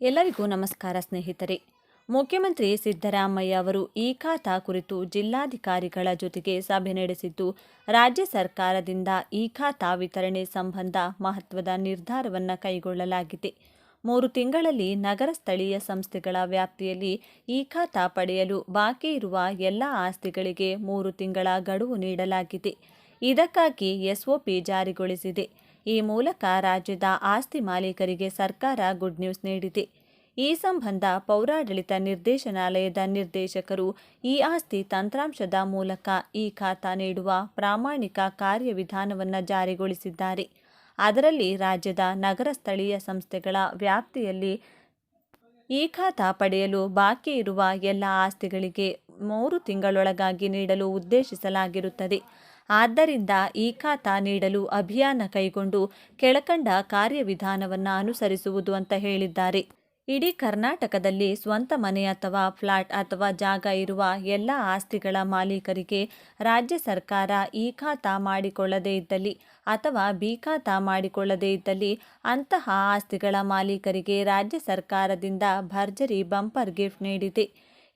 ಎಲ್ಲರಿಗೂ ನಮಸ್ಕಾರ ಸ್ನೇಹಿತರೆ. ಮುಖ್ಯಮಂತ್ರಿ ಸಿದ್ದರಾಮಯ್ಯ ಅವರು ಈ ಖಾತಾ ಕುರಿತು ಜಿಲ್ಲಾಧಿಕಾರಿಗಳ ಜೊತೆಗೆ ಸಭೆ ನಡೆಸಿದ್ದು, ರಾಜ್ಯ ಸರ್ಕಾರದಿಂದ ಈ ಖಾತಾ ವಿತರಣೆ ಸಂಬಂಧ ಮಹತ್ವದ ನಿರ್ಧಾರವನ್ನು ಕೈಗೊಳ್ಳಲಾಗಿದೆ. ಮೂರು ತಿಂಗಳಲ್ಲಿ ನಗರ ಸ್ಥಳೀಯ ಸಂಸ್ಥೆಗಳ ವ್ಯಾಪ್ತಿಯಲ್ಲಿ ಈ ಖಾತಾ ಪಡೆಯಲು ಬಾಕಿ ಇರುವ ಎಲ್ಲ ಆಸ್ತಿಗಳಿಗೆ ಮೂರು ತಿಂಗಳ ಗಡುವು ನೀಡಲಾಗಿದೆ. ಇದಕ್ಕಾಗಿ ಎಸ್ಒಪಿ ಜಾರಿಗೊಳಿಸಿದೆ. ಈ ಮೂಲಕ ರಾಜ್ಯದ ಆಸ್ತಿ ಮಾಲೀಕರಿಗೆ ಸರ್ಕಾರ ಗುಡ್ ನ್ಯೂಸ್ ನೀಡಿದೆ. ಈ ಸಂಬಂಧ ಪೌರಾಡಳಿತ ನಿರ್ದೇಶನಾಲಯದ ನಿರ್ದೇಶಕರು ಈ ಆಸ್ತಿ ತಂತ್ರಾಂಶದ ಮೂಲಕ ಈ ಖಾತಾ ನೀಡುವ ಪ್ರಾಮಾಣಿಕ ಕಾರ್ಯವಿಧಾನವನ್ನು ಜಾರಿಗೊಳಿಸಿದ್ದಾರೆ. ಅದರಲ್ಲಿ ರಾಜ್ಯದ ನಗರ ಸ್ಥಳೀಯ ಸಂಸ್ಥೆಗಳ ವ್ಯಾಪ್ತಿಯಲ್ಲಿ ಈ ಖಾತಾ ಪಡೆಯಲು ಬಾಕಿ ಇರುವ ಎಲ್ಲ ಆಸ್ತಿಗಳಿಗೆ ಮೂರು ತಿಂಗಳೊಳಗಾಗಿ ನೀಡಲು ಉದ್ದೇಶಿಸಲಾಗಿರುತ್ತದೆ. ಆದ್ದರಿಂದ ಈ ಖಾತಾ ನೀಡಲು ಅಭಿಯಾನ ಕೈಗೊಂಡು ಕೆಳಕಂಡ ಕಾರ್ಯವಿಧಾನವನ್ನು ಅನುಸರಿಸುವುದು ಅಂತ ಹೇಳಿದ್ದಾರೆ. ಇಡೀ ಕರ್ನಾಟಕದಲ್ಲಿ ಸ್ವಂತ ಮನೆ ಅಥವಾ ಫ್ಲಾಟ್ ಅಥವಾ ಜಾಗ ಇರುವ ಎಲ್ಲ ಆಸ್ತಿಗಳ ಮಾಲೀಕರಿಗೆ ರಾಜ್ಯ ಸರ್ಕಾರ ಈ ಖಾತಾ ಮಾಡಿಕೊಳ್ಳದೇ ಇದ್ದಲ್ಲಿ ಅಥವಾ ಬಿ ಖಾತಾ ಮಾಡಿಕೊಳ್ಳದೇ ಇದ್ದಲ್ಲಿ ಅಂತಹ ಆಸ್ತಿಗಳ ಮಾಲೀಕರಿಗೆ ರಾಜ್ಯ ಸರ್ಕಾರದಿಂದ ಭರ್ಜರಿ ಬಂಪರ್ ಗಿಫ್ಟ್ ನೀಡಿದೆ.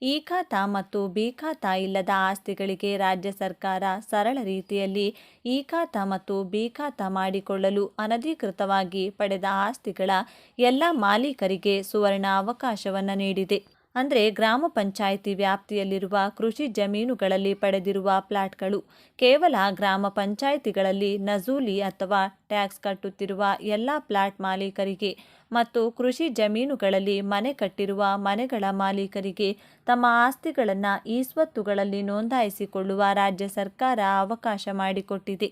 ಈ ಖಾತಾ ಮತ್ತು ಬಿ ಖಾತ ಇಲ್ಲದ ಆಸ್ತಿಗಳಿಗೆ ರಾಜ್ಯ ಸರ್ಕಾರ ಸರಳ ರೀತಿಯಲ್ಲಿ ಈ ಖಾತ ಮತ್ತು ಬಿ ಖಾತಾ ಮಾಡಿಕೊಳ್ಳಲು ಅನಧಿಕೃತವಾಗಿ ಪಡೆದ ಆಸ್ತಿಗಳ ಎಲ್ಲ ಮಾಲೀಕರಿಗೆ ಸುವರ್ಣ ಅವಕಾಶವನ್ನು ನೀಡಿದೆ. ಅಂದರೆ ಗ್ರಾಮ ಪಂಚಾಯಿತಿ ವ್ಯಾಪ್ತಿಯಲ್ಲಿರುವ ಕೃಷಿ ಜಮೀನುಗಳಲ್ಲಿ ಪಡೆದಿರುವ ಪ್ಲಾಟ್ಗಳು ಕೇವಲ ಗ್ರಾಮ ಪಂಚಾಯಿತಿಗಳಲ್ಲಿ ನಜೂಲಿ ಅಥವಾ ಟ್ಯಾಕ್ಸ್ ಕಟ್ಟುತ್ತಿರುವ ಎಲ್ಲ ಪ್ಲಾಟ್ ಮಾಲೀಕರಿಗೆ ಮತ್ತು ಕೃಷಿ ಜಮೀನುಗಳಲ್ಲಿ ಮನೆ ಕಟ್ಟಿರುವ ಮನೆಗಳ ಮಾಲೀಕರಿಗೆ ತಮ್ಮ ಆಸ್ತಿಗಳನ್ನು ಈ ಸ್ವತ್ತುಗಳಲ್ಲಿ ನೋಂದಾಯಿಸಿಕೊಳ್ಳುವ ರಾಜ್ಯ ಸರ್ಕಾರ ಅವಕಾಶ ಮಾಡಿಕೊಟ್ಟಿದೆ.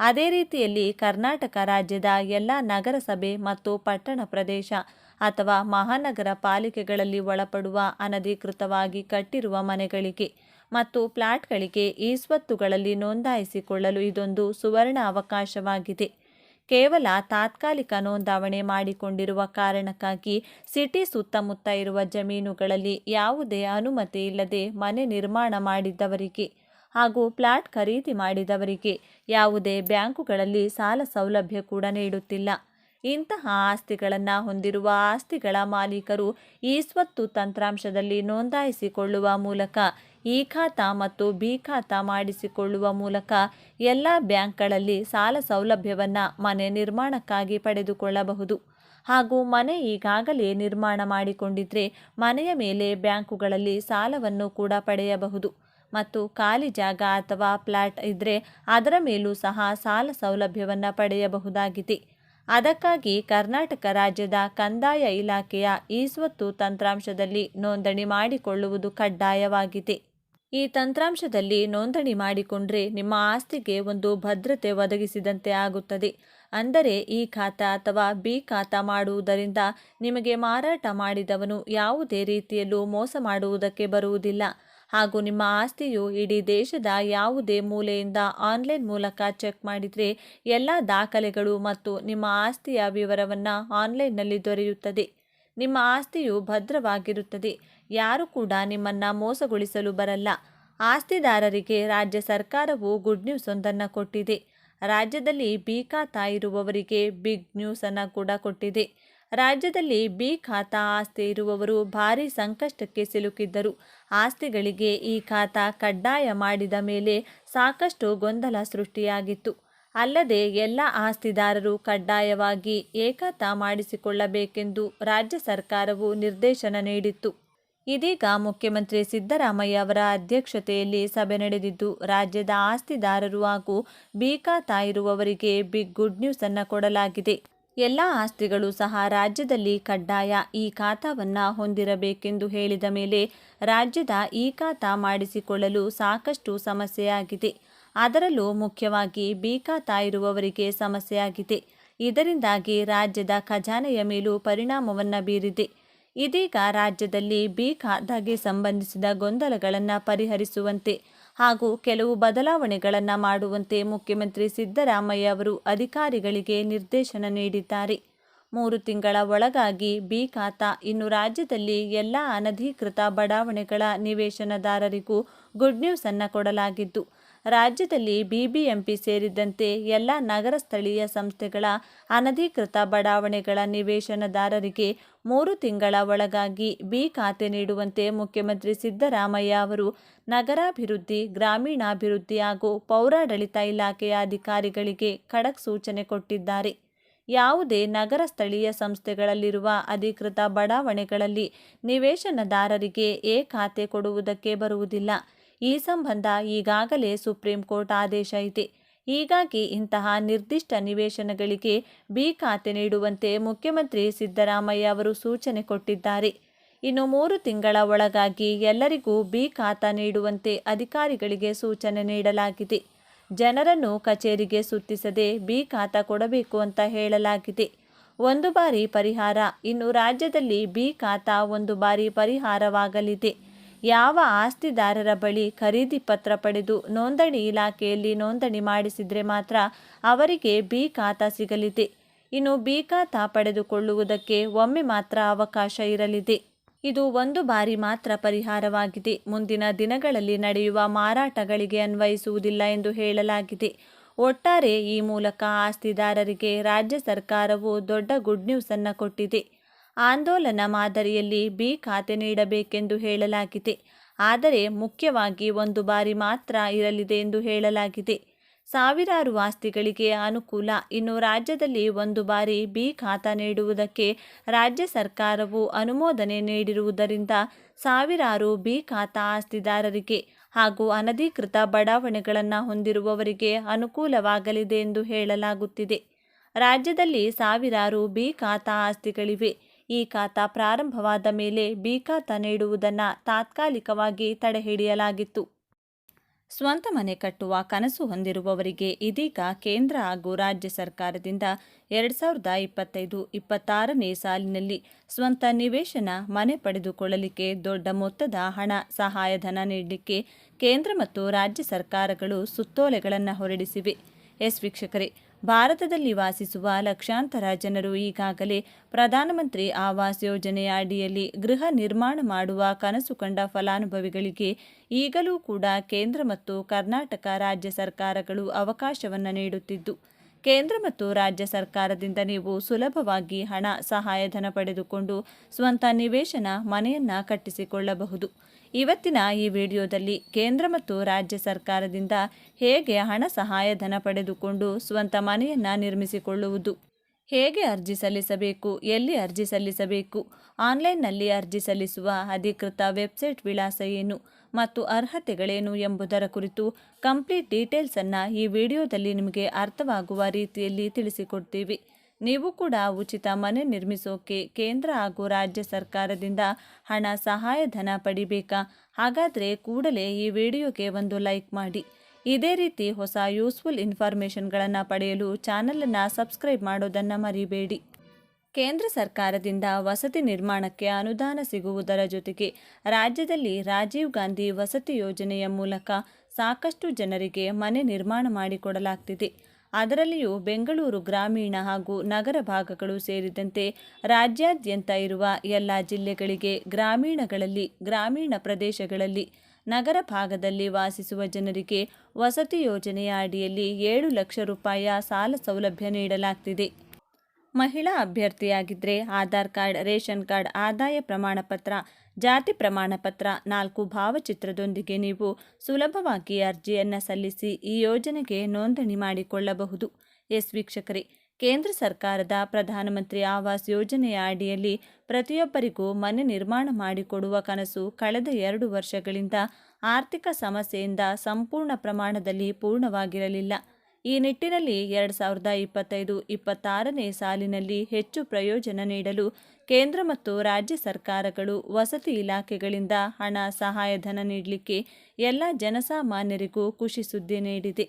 ಅದೇ ರೀತಿಯಲ್ಲಿ ಕರ್ನಾಟಕ ರಾಜ್ಯದ ಎಲ್ಲ ನಗರಸಭೆ ಮತ್ತು ಪಟ್ಟಣ ಪ್ರದೇಶ ಅಥವಾ ಮಹಾನಗರ ಪಾಲಿಕೆಗಳಲ್ಲಿ ಒಳಪಡುವ ಅನಧಿಕೃತವಾಗಿ ಕಟ್ಟಿರುವ ಮನೆಗಳಿಗೆ ಮತ್ತು ಫ್ಲಾಟ್ಗಳಿಗೆ ಈ ಸ್ವತ್ತುಗಳಲ್ಲಿ ನೋಂದಾಯಿಸಿಕೊಳ್ಳಲು ಇದೊಂದು ಸುವರ್ಣ ಅವಕಾಶವಾಗಿದೆ. ಕೇವಲ ತಾತ್ಕಾಲಿಕ ನೋಂದಾವಣೆ ಮಾಡಿಕೊಂಡಿರುವ ಕಾರಣಕ್ಕಾಗಿ ಸಿಟಿ ಸುತ್ತಮುತ್ತ ಇರುವ ಜಮೀನುಗಳಲ್ಲಿ ಯಾವುದೇ ಅನುಮತಿ ಇಲ್ಲದೆ ಮನೆ ನಿರ್ಮಾಣ ಮಾಡಿದ್ದವರಿಗೆ ಹಾಗೂ ಫ್ಲಾಟ್ ಖರೀದಿ ಮಾಡಿದವರಿಗೆ ಯಾವುದೇ ಬ್ಯಾಂಕುಗಳಲ್ಲಿ ಸಾಲ ಸೌಲಭ್ಯ ಕೂಡ ನೀಡುತ್ತಿಲ್ಲ. ಇಂತಹ ಆಸ್ತಿಗಳನ್ನು ಹೊಂದಿರುವ ಆಸ್ತಿಗಳ ಮಾಲೀಕರು ಈ ಸ್ವತ್ತು ತಂತ್ರಾಂಶದಲ್ಲಿ ನೋಂದಾಯಿಸಿಕೊಳ್ಳುವ ಮೂಲಕ ಈ ಖಾತಾ ಮತ್ತು ಬಿ ಖಾತಾ ಮಾಡಿಸಿಕೊಳ್ಳುವ ಮೂಲಕ ಎಲ್ಲ ಬ್ಯಾಂಕ್ಗಳಲ್ಲಿ ಸಾಲ ಸೌಲಭ್ಯವನ್ನು ಮನೆ ನಿರ್ಮಾಣಕ್ಕಾಗಿ ಪಡೆದುಕೊಳ್ಳಬಹುದು. ಹಾಗೂ ಮನೆ ಈಗಾಗಲೇ ನಿರ್ಮಾಣ ಮಾಡಿಕೊಂಡಿದ್ರೆ ಮನೆಯ ಮೇಲೆ ಬ್ಯಾಂಕುಗಳಲ್ಲಿ ಸಾಲವನ್ನು ಕೂಡ ಪಡೆಯಬಹುದು. ಮತ್ತು ಖಾಲಿ ಜಾಗ ಅಥವಾ ಫ್ಲಾಟ್ ಇದ್ದರೆ ಅದರ ಮೇಲೂ ಸಹ ಸಾಲ ಸೌಲಭ್ಯವನ್ನು ಪಡೆಯಬಹುದಾಗಿದೆ. ಅದಕ್ಕಾಗಿ ಕರ್ನಾಟಕ ರಾಜ್ಯದ ಕಂದಾಯ ಇಲಾಖೆಯ ಈಸ್ವತ್ತು ಸ್ವತ್ತು ತಂತ್ರಾಂಶದಲ್ಲಿ ನೋಂದಣಿ ಮಾಡಿಕೊಳ್ಳುವುದು ಕಡ್ಡಾಯವಾಗಿದೆ. ಈ ತಂತ್ರಾಂಶದಲ್ಲಿ ನೋಂದಣಿ ಮಾಡಿಕೊಂಡ್ರೆ ನಿಮ್ಮ ಆಸ್ತಿಗೆ ಒಂದು ಭದ್ರತೆ ಒದಗಿಸಿದಂತೆ ಆಗುತ್ತದೆ. ಅಂದರೆ ಈ ಖಾತಾ ಅಥವಾ ಬಿ ಖಾತಾ ಮಾಡುವುದರಿಂದ ನಿಮಗೆ ಮಾರಾಟ ಮಾಡಿದವನು ಯಾವುದೇ ರೀತಿಯಲ್ಲೂ ಮೋಸ ಮಾಡುವುದಕ್ಕೆ ಬರುವುದಿಲ್ಲ. ಹಾಗೂ ನಿಮ್ಮ ಆಸ್ತಿಯು ಇಡೀ ದೇಶದ ಯಾವುದೇ ಮೂಲೆಯಿಂದ ಆನ್ಲೈನ್ ಮೂಲಕ ಚೆಕ್ ಮಾಡಿದರೆ ಎಲ್ಲ ದಾಖಲೆಗಳು ಮತ್ತು ನಿಮ್ಮ ಆಸ್ತಿಯ ವಿವರವನ್ನು ಆನ್ಲೈನ್ನಲ್ಲಿ ದೊರೆಯುತ್ತದೆ. ನಿಮ್ಮ ಆಸ್ತಿಯು ಭದ್ರವಾಗಿರುತ್ತದೆ. ಯಾರು ಕೂಡ ನಿಮ್ಮನ್ನು ಮೋಸಗೊಳಿಸಲು ಬರಲ್ಲ. ಆಸ್ತಿದಾರರಿಗೆ ರಾಜ್ಯ ಸರ್ಕಾರವು ಗುಡ್ ನ್ಯೂಸ್ ಒಂದನ್ನು ಕೊಟ್ಟಿದೆ. ರಾಜ್ಯದಲ್ಲಿ ಬೀಕಾ ತಾಯಿರುವವರಿಗೆ ಇರುವವರಿಗೆ ಬಿಗ್ ನ್ಯೂಸನ್ನು ಕೂಡ ಕೊಟ್ಟಿದೆ. ರಾಜ್ಯದಲ್ಲಿ ಬಿ ಖಾತಾ ಆಸ್ತಿ ಇರುವವರು ಭಾರಿ ಸಂಕಷ್ಟಕ್ಕೆ ಸಿಲುಕಿದ್ದರು. ಆಸ್ತಿಗಳಿಗೆ ಈ ಖಾತಾ ಕಡ್ಡಾಯ ಮಾಡಿದ ಮೇಲೆ ಸಾಕಷ್ಟು ಗೊಂದಲ ಸೃಷ್ಟಿಯಾಗಿತ್ತು. ಅಲ್ಲದೆ ಎಲ್ಲ ಆಸ್ತಿದಾರರು ಕಡ್ಡಾಯವಾಗಿ ಏಕತಾ ಮಾಡಿಸಿಕೊಳ್ಳಬೇಕೆಂದು ರಾಜ್ಯ ಸರ್ಕಾರವು ನಿರ್ದೇಶನ ನೀಡಿತ್ತು. ಇದೀಗ ಮುಖ್ಯಮಂತ್ರಿ ಸಿದ್ದರಾಮಯ್ಯ ಅವರ ಅಧ್ಯಕ್ಷತೆಯಲ್ಲಿ ಸಭೆ ನಡೆದಿದ್ದು, ರಾಜ್ಯದ ಆಸ್ತಿದಾರರು ಹಾಗೂ ಬಿ ಖಾತಾ ಇರುವವರಿಗೆ ಬಿಗ್ ಗುಡ್ ನ್ಯೂಸ್ ಅನ್ನು ಕೊಡಲಾಗಿದೆ. ಎಲ್ಲ ಆಸ್ತಿಗಳು ಸಹ ರಾಜ್ಯದಲ್ಲಿ ಕಡ್ಡಾಯ ಈ ಖಾತಾವನ್ನು ಹೊಂದಿರಬೇಕೆಂದು ಹೇಳಿದ ಮೇಲೆ ರಾಜ್ಯದ ಈ ಖಾತಾ ಮಾಡಿಸಿಕೊಳ್ಳಲು ಸಾಕಷ್ಟು ಸಮಸ್ಯೆಯಾಗಿದೆ. ಅದರಲ್ಲೂ ಮುಖ್ಯವಾಗಿ ಬಿ ಖಾತಾ ಇರುವವರಿಗೆ ಸಮಸ್ಯೆಯಾಗಿದೆ. ಇದರಿಂದಾಗಿ ರಾಜ್ಯದ ಖಜಾನೆಯ ಮೇಲೂ ಪರಿಣಾಮವನ್ನು ಬೀರಿದೆ. ಇದೀಗ ರಾಜ್ಯದಲ್ಲಿ ಬಿ ಖಾತಾಗೆ ಸಂಬಂಧಿಸಿದ ಗೊಂದಲಗಳನ್ನು ಪರಿಹರಿಸುವಂತೆ ಹಾಗೂ ಕೆಲವು ಬದಲಾವಣೆಗಳನ್ನು ಮಾಡುವಂತೆ ಮುಖ್ಯಮಂತ್ರಿ ಸಿದ್ದರಾಮಯ್ಯ ಅವರು ಅಧಿಕಾರಿಗಳಿಗೆ ನಿರ್ದೇಶನ ನೀಡಿದ್ದಾರೆ. ಮೂರು ತಿಂಗಳ ಒಳಗಾಗಿ ಬಿ ಖಾತಾ ಇನ್ನು ರಾಜ್ಯದಲ್ಲಿ ಎಲ್ಲ ಅನಧಿಕೃತ ಬಡಾವಣೆಗಳ ನಿವೇಶನದಾರರಿಗೂ ಗುಡ್ ನ್ಯೂಸ್ ಅನ್ನು ಕೊಡಲಾಗಿದ್ದು ರಾಜ್ಯದಲ್ಲಿ ಬಿಬಿಎಂಪಿ ಸೇರಿದಂತೆ ಎಲ್ಲ ನಗರ ಸ್ಥಳೀಯ ಸಂಸ್ಥೆಗಳ ಅನಧಿಕೃತ ಬಡಾವಣೆಗಳ ನಿವೇಶನದಾರರಿಗೆ ಮೂರು ತಿಂಗಳ ಒಳಗಾಗಿ ಬಿ ಖಾತೆ ನೀಡುವಂತೆ ಮುಖ್ಯಮಂತ್ರಿ ಸಿದ್ದರಾಮಯ್ಯ ಅವರು ನಗರಾಭಿವೃದ್ಧಿ, ಗ್ರಾಮೀಣಾಭಿವೃದ್ಧಿ ಹಾಗೂ ಪೌರಾಡಳಿತ ಇಲಾಖೆಯ ಅಧಿಕಾರಿಗಳಿಗೆ ಖಡಕ್ ಸೂಚನೆ ಕೊಟ್ಟಿದ್ದಾರೆ. ಯಾವುದೇ ನಗರ ಸ್ಥಳೀಯ ಸಂಸ್ಥೆಗಳಲ್ಲಿರುವ ಅಧಿಕೃತ ಬಡಾವಣೆಗಳಲ್ಲಿ ನಿವೇಶನದಾರರಿಗೆ ಎ ಖಾತೆ ಕೊಡುವುದಕ್ಕೆ ಬರುವುದಿಲ್ಲ. ಈ ಸಂಬಂಧ ಈಗಾಗಲೇ ಸುಪ್ರೀಂ ಕೋರ್ಟ್ ಆದೇಶ ಇದೆ. ಹೀಗಾಗಿ ಇಂತಹ ನಿರ್ದಿಷ್ಟ ನಿವೇಶನಗಳಿಗೆ ಬಿ ಖಾತೆ ನೀಡುವಂತೆ ಮುಖ್ಯಮಂತ್ರಿ ಸಿದ್ದರಾಮಯ್ಯ ಅವರು ಸೂಚನೆ ಕೊಟ್ಟಿದ್ದಾರೆ. ಇನ್ನು ಮೂರು ತಿಂಗಳ ಒಳಗಾಗಿ ಎಲ್ಲರಿಗೂ ಬಿ ಖಾತಾ ನೀಡುವಂತೆ ಅಧಿಕಾರಿಗಳಿಗೆ ಸೂಚನೆ ನೀಡಲಾಗಿದೆ. ಜನರನ್ನು ಕಚೇರಿಗೆ ಸುತ್ತಿಸದೆ ಬಿ ಖಾತಾ ಕೊಡಬೇಕು ಅಂತ ಹೇಳಲಾಗಿದೆ. ಒಂದು ಬಾರಿ ಪರಿಹಾರ, ಇನ್ನು ರಾಜ್ಯದಲ್ಲಿ ಬಿ ಖಾತಾ ಒಂದು ಬಾರಿ ಪರಿಹಾರವಾಗಲಿದೆ. ಯಾವ ಆಸ್ತಿದಾರರ ಬಳಿ ಖರೀದಿ ಪತ್ರ ಪಡೆದು ನೋಂದಣಿ ಇಲಾಖೆಯಲ್ಲಿ ನೋಂದಣಿ ಮಾಡಿಸಿದರೆ ಮಾತ್ರ ಅವರಿಗೆ ಬಿ ಖಾತಾ ಸಿಗಲಿದೆ. ಇನ್ನು ಬಿ ಖಾತಾ ಪಡೆದುಕೊಳ್ಳುವುದಕ್ಕೆ ಒಮ್ಮೆ ಮಾತ್ರ ಅವಕಾಶ ಇರಲಿದೆ. ಇದು ಒಂದು ಬಾರಿ ಮಾತ್ರ ಪರಿಹಾರವಾಗಿದೆ. ಮುಂದಿನ ದಿನಗಳಲ್ಲಿ ನಡೆಯುವ ಮಾರಾಟಗಳಿಗೆ ಅನ್ವಯಿಸುವುದಿಲ್ಲ ಎಂದು ಹೇಳಲಾಗಿದೆ. ಒಟ್ಟಾರೆ ಈ ಮೂಲಕ ಆಸ್ತಿದಾರರಿಗೆ ರಾಜ್ಯ ಸರ್ಕಾರವು ದೊಡ್ಡ ಗುಡ್ ನ್ಯೂಸ್ ಅನ್ನು ಕೊಟ್ಟಿದೆ. ಆಂದೋಲನ ಮಾದರಿಯಲ್ಲಿ ಬಿ ಖಾತೆ ನೀಡಬೇಕೆಂದು ಹೇಳಲಾಗಿದೆ. ಆದರೆ ಮುಖ್ಯವಾಗಿ ಒಂದು ಬಾರಿ ಮಾತ್ರ ಇರಲಿದೆ ಎಂದು ಹೇಳಲಾಗಿದೆ. ಸಾವಿರಾರು ಆಸ್ತಿಗಳಿಗೆ ಅನುಕೂಲ. ಇನ್ನು ರಾಜ್ಯದಲ್ಲಿ ಒಂದು ಬಾರಿ ಬಿ ಖಾತಾ ನೀಡುವುದಕ್ಕೆ ರಾಜ್ಯ ಸರ್ಕಾರವು ಅನುಮೋದನೆ ನೀಡಿರುವುದರಿಂದ ಸಾವಿರಾರು ಬಿ ಖಾತಾ ಆಸ್ತಿದಾರರಿಗೆ ಹಾಗೂ ಅನಧಿಕೃತ ಬಡಾವಣೆಗಳನ್ನು ಹೊಂದಿರುವವರಿಗೆ ಅನುಕೂಲವಾಗಲಿದೆ ಎಂದು ಹೇಳಲಾಗುತ್ತಿದೆ. ರಾಜ್ಯದಲ್ಲಿ ಸಾವಿರಾರು ಬಿ ಖಾತಾ ಆಸ್ತಿಗಳಿವೆ. ಈ ಖಾತಾ ಪ್ರಾರಂಭವಾದ ಮೇಲೆ ಬಿ ಖಾತಾ ನೀಡುವುದನ್ನು ತಾತ್ಕಾಲಿಕವಾಗಿ ತಡೆಹಿಡಿಯಲಾಗಿತ್ತು. ಸ್ವಂತ ಮನೆ ಕಟ್ಟುವ ಕನಸು ಹೊಂದಿರುವವರಿಗೆ ಇದೀಗ ಕೇಂದ್ರ ಹಾಗೂ ರಾಜ್ಯ ಸರ್ಕಾರದಿಂದ ಎರಡು ಸಾವಿರದ ಇಪ್ಪತ್ತೈದು ಇಪ್ಪತ್ತಾರನೇ ಸಾಲಿನಲ್ಲಿ ಸ್ವಂತ ನಿವೇಶನ ಮನೆ ಪಡೆದುಕೊಳ್ಳಲಿಕ್ಕೆ ದೊಡ್ಡ ಮೊತ್ತದ ಹಣ ಸಹಾಯಧನ ನೀಡಲಿಕ್ಕೆ ಕೇಂದ್ರ ಮತ್ತು ರಾಜ್ಯ ಸರ್ಕಾರಗಳು ಸುತ್ತೋಲೆಗಳನ್ನು ಹೊರಡಿಸಿವೆ. ಎಸ್ ವೀಕ್ಷಕರೇ ಭಾರತದಲ್ಲಿ ವಾಸಿಸುವ ಲಕ್ಷಾಂತರ ಜನರು ಈಗಾಗಲೇ ಪ್ರಧಾನಮಂತ್ರಿ ಆವಾಸ್ ಯೋಜನೆಯ ಅಡಿಯಲ್ಲಿ ಗೃಹ ನಿರ್ಮಾಣ ಮಾಡುವ ಕನಸು ಕಂಡ ಫಲಾನುಭವಿಗಳಿಗೆ ಈಗಲೂ ಕೂಡ ಕೇಂದ್ರ ಮತ್ತು ಕರ್ನಾಟಕ ರಾಜ್ಯ ಸರ್ಕಾರಗಳು ಅವಕಾಶವನ್ನು ನೀಡುತ್ತಿದ್ದು, ಕೇಂದ್ರ ಮತ್ತು ರಾಜ್ಯ ಸರ್ಕಾರದಿಂದ ನೀವು ಸುಲಭವಾಗಿ ಹಣ ಸಹಾಯಧನ ಪಡೆದುಕೊಂಡು ಸ್ವಂತ ನಿವೇಶನ ಮನೆಯನ್ನ ಕಟ್ಟಿಸಿಕೊಳ್ಳಬಹುದು. ಇವತ್ತಿನ ಈ ವಿಡಿಯೋದಲ್ಲಿ ಕೇಂದ್ರ ಮತ್ತು ರಾಜ್ಯ ಸರ್ಕಾರದಿಂದ ಹೇಗೆ ಹಣ ಸಹಾಯಧನ ಪಡೆದುಕೊಂಡು ಸ್ವಂತ ಮನೆಯನ್ನು ನಿರ್ಮಿಸಿಕೊಳ್ಳುವುದು? ಹೇಗೆ ಅರ್ಜಿ ಸಲ್ಲಿಸಬೇಕು? ಎಲ್ಲಿ ಅರ್ಜಿ ಸಲ್ಲಿಸಬೇಕು? ಆನ್ಲೈನ್ನಲ್ಲಿ ಅರ್ಜಿ ಸಲ್ಲಿಸುವ ಅಧಿಕೃತ ವೆಬ್ಸೈಟ್ ವಿಳಾಸ ಏನು ಮತ್ತು ಅರ್ಹತೆಗಳೇನು ಎಂಬುದರ ಕುರಿತು ಕಂಪ್ಲೀಟ್ ಡೀಟೇಲ್ಸನ್ನು ಈ ವಿಡಿಯೋದಲ್ಲಿ ನಿಮಗೆ ಅರ್ಥವಾಗುವ ರೀತಿಯಲ್ಲಿ ತಿಳಿಸಿಕೊಡ್ತೀವಿ. ನೀವು ಕೂಡ ಉಚಿತ ಮನೆ ನಿರ್ಮಿಸೋಕೆ ಕೇಂದ್ರ ಹಾಗೂ ರಾಜ್ಯ ಸರ್ಕಾರದಿಂದ ಹಣ ಸಹಾಯಧನ ಪಡಿಬೇಕಾ? ಹಾಗಾದರೆ ಕೂಡಲೇ ಈ ವಿಡಿಯೋಗೆ ಒಂದು ಲೈಕ್ ಮಾಡಿ. ಇದೇ ರೀತಿ ಹೊಸ ಯೂಸ್ಫುಲ್ ಇನ್ಫಾರ್ಮೇಷನ್ಗಳನ್ನು ಪಡೆಯಲು ಚಾನಲನ್ನು ಸಬ್ಸ್ಕ್ರೈಬ್ ಮಾಡೋದನ್ನು ಮರಿಬೇಡಿ. ಕೇಂದ್ರ ಸರ್ಕಾರದಿಂದ ವಸತಿ ನಿರ್ಮಾಣಕ್ಕೆ ಅನುದಾನ ಸಿಗುವುದರ ಜೊತೆಗೆ ರಾಜ್ಯದಲ್ಲಿ ರಾಜೀವ್ ಗಾಂಧಿ ವಸತಿ ಯೋಜನೆಯ ಮೂಲಕ ಸಾಕಷ್ಟು ಜನರಿಗೆ ಮನೆ ನಿರ್ಮಾಣ ಮಾಡಿಕೊಡಲಾಗ್ತಿದೆ. ಅದರಲ್ಲಿಯೂ ಬೆಂಗಳೂರು ಗ್ರಾಮೀಣ ಹಾಗೂ ನಗರ ಭಾಗಗಳು ಸೇರಿದಂತೆ ರಾಜ್ಯಾದ್ಯಂತ ಇರುವ ಎಲ್ಲ ಜಿಲ್ಲೆಗಳಿಗೆ ಗ್ರಾಮೀಣಗಳಲ್ಲಿ, ಗ್ರಾಮೀಣ ಪ್ರದೇಶಗಳಲ್ಲಿ, ನಗರ ಭಾಗದಲ್ಲಿ ವಾಸಿಸುವ ಜನರಿಗೆ ವಸತಿ ಯೋಜನೆಯ ಅಡಿಯಲ್ಲಿ ಏಳು ಲಕ್ಷ ರೂಪಾಯಿಯ ಸಾಲ ಸೌಲಭ್ಯ ನೀಡಲಾಗ್ತಿದೆ. ಮಹಿಳಾ ಅಭ್ಯರ್ಥಿಯಾಗಿದ್ದರೆ ಆಧಾರ್ ಕಾರ್ಡ್, ರೇಷನ್ ಕಾರ್ಡ್, ಆದಾಯ ಪ್ರಮಾಣ ಪತ್ರ ಜಾತಿ ಪ್ರಮಾಣ ಪತ್ರ ನಾಲ್ಕು ಭಾವಚಿತ್ರದೊಂದಿಗೆ ನೀವು ಸುಲಭವಾಗಿ ಅರ್ಜಿಯನ್ನು ಸಲ್ಲಿಸಿ ಈ ಯೋಜನೆಗೆ ನೋಂದಣಿ ಮಾಡಿಕೊಳ್ಳಬಹುದು. ಎಸ್ ವೀಕ್ಷಕರೇ, ಕೇಂದ್ರ ಸರ್ಕಾರದ ಪ್ರಧಾನಮಂತ್ರಿ ಆವಾಸ್ ಯೋಜನೆಯ ಅಡಿಯಲ್ಲಿ ಪ್ರತಿಯೊಬ್ಬರಿಗೂ ಮನೆ ನಿರ್ಮಾಣ ಮಾಡಿಕೊಡುವ ಕನಸು ಕಳೆದ ಎರಡು ವರ್ಷಗಳಿಂದ ಆರ್ಥಿಕ ಸಮಸ್ಯೆಯಿಂದ ಸಂಪೂರ್ಣ ಪ್ರಮಾಣದಲ್ಲಿ ಪೂರ್ಣವಾಗಿರಲಿಲ್ಲ. ಈ ನಿಟ್ಟಿನಲ್ಲಿ ಎರಡು ಸಾವಿರದ ಇಪ್ಪತ್ತೈದು ಇಪ್ಪತ್ತಾರನೇ ಸಾಲಿನಲ್ಲಿ ಹೆಚ್ಚು ಪ್ರಯೋಜನ ನೀಡಲು ಕೇಂದ್ರ ಮತ್ತು ರಾಜ್ಯ ಸರ್ಕಾರಗಳು ವಸತಿ ಇಲಾಖೆಗಳಿಂದ ಹಣ ಸಹಾಯಧನ ನೀಡಲಿಕ್ಕೆ ಎಲ್ಲ ಜನಸಾಮಾನ್ಯರಿಗೂ ಖುಷಿ ಸುದ್ದಿ ನೀಡಿದೆ.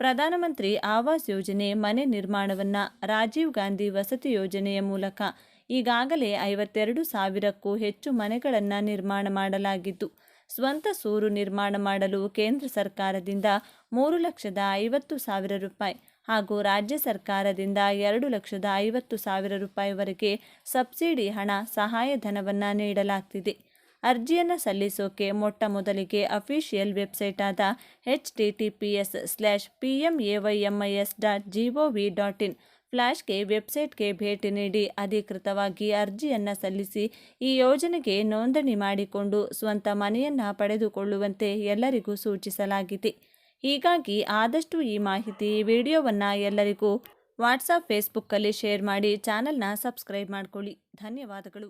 ಪ್ರಧಾನಮಂತ್ರಿ ಆವಾಸ್ ಯೋಜನೆ ಮನೆ ನಿರ್ಮಾಣವನ್ನು ರಾಜೀವ್ ಗಾಂಧಿ ವಸತಿ ಯೋಜನೆಯ ಮೂಲಕ ಈಗಾಗಲೇ ಐವತ್ತೆರಡು ಸಾವಿರಕ್ಕೂ ಹೆಚ್ಚು ಮನೆಗಳನ್ನು ನಿರ್ಮಾಣ ಮಾಡಲಾಗಿದ್ದು ಸ್ವಂತ ಸೂರು ನಿರ್ಮಾಣ ಮಾಡಲು ಕೇಂದ್ರ ಸರ್ಕಾರದಿಂದ ಮೂರು ಲಕ್ಷದ ಐವತ್ತು ಸಾವಿರ ರೂಪಾಯಿ ಹಾಗೂ ರಾಜ್ಯ ಸರ್ಕಾರದಿಂದ ಎರಡು ಲಕ್ಷದ ಐವತ್ತು ಸಾವಿರ ರೂಪಾಯಿವರೆಗೆ ಸಬ್ಸಿಡಿ ಹಣ ಸಹಾಯಧನವನ್ನು ನೀಡಲಾಗ್ತಿದೆ. ಅರ್ಜಿಯನ್ನು ಸಲ್ಲಿಸೋಕೆ ಮೊಟ್ಟ ಮೊದಲಿಗೆ ಅಫಿಷಿಯಲ್ ವೆಬ್ಸೈಟ್ ಆದ H T T P S slash P M A Y M I S dot G V dot in ಫ್ಲ್ಯಾಶ್ಗೆ ವೆಬ್ಸೈಟ್ಗೆ ಭೇಟಿ ನೀಡಿ ಅಧಿಕೃತವಾಗಿ ಅರ್ಜಿಯನ್ನು ಸಲ್ಲಿಸಿ ಈ ಯೋಜನೆಗೆ ನೋಂದಣಿ ಮಾಡಿಕೊಂಡು ಸ್ವಂತ ಮನೆಯನ್ನು ಪಡೆದುಕೊಳ್ಳುವಂತೆ ಎಲ್ಲರಿಗೂ ಸೂಚಿಸಲಾಗಿದೆ. ಹೀಗಾಗಿ ಆದಷ್ಟು ಈ ಮಾಹಿತಿ, ವಿಡಿಯೋವನ್ನು ಎಲ್ಲರಿಗೂ ವಾಟ್ಸಪ್, ಫೇಸ್ಬುಕ್ಕಲ್ಲಿ ಶೇರ್ ಮಾಡಿ ಚಾನಲ್ನ ಸಬ್ಸ್ಕ್ರೈಬ್ ಮಾಡಿಕೊಳ್ಳಿ. ಧನ್ಯವಾದಗಳು.